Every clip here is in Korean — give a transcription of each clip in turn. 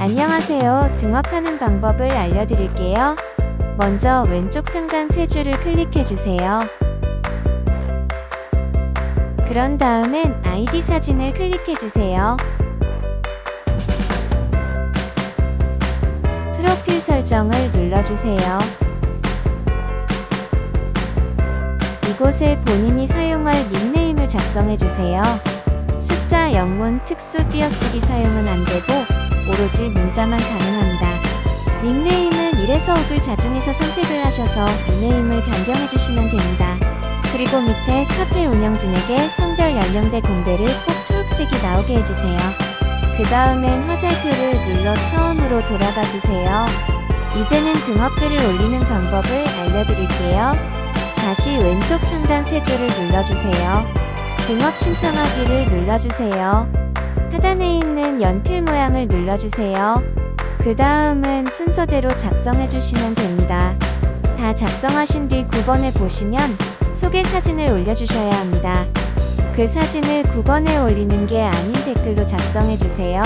안녕하세요. 등업하는 방법을 알려드릴게요. 먼저 왼쪽 상단 세 줄을 클릭해주세요. 그런 다음엔 아이디 사진을 클릭해주세요. 프로필 설정을 눌러주세요. 이곳에 본인이 사용할 닉네임을 작성해주세요. 숫자, 영문, 특수 띄어쓰기 사용은 안되고 오로지 문자만 가능합니다. 닉네임은 1에서 5을 자중해서 선택을 하셔서 닉네임을 변경해 주시면 됩니다. 그리고 밑에 카페 운영진에게 성별 연령대 공대를 꼭 초록색이 나오게 해주세요. 그 다음엔 화살표를 눌러 처음으로 돌아가 주세요. 이제는 등업글을 올리는 방법을 알려드릴게요. 다시 왼쪽 상단 세 줄을 눌러주세요. 등업 신청하기를 눌러주세요. 하단에 있는 연필 모양을 눌러주세요. 그 다음은 순서대로 작성해주시면 됩니다. 다 작성하신 뒤 9번에 보시면 소개 사진을 올려주셔야 합니다. 그 사진을 9번에 올리는 게 아닌 댓글로 작성해주세요.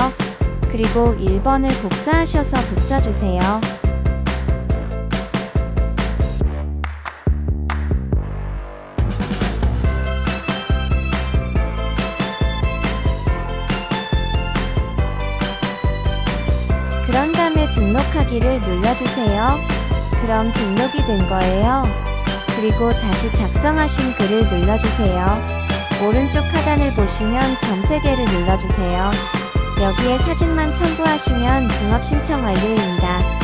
그리고 1번을 복사하셔서 붙여주세요. 그런 다음에 등록하기를 눌러주세요. 그럼 등록이 된 거예요. 그리고 다시 작성하신 글을 눌러주세요. 오른쪽 하단을 보시면 점 3개를 눌러주세요. 여기에 사진만 첨부하시면 등업 신청 완료입니다.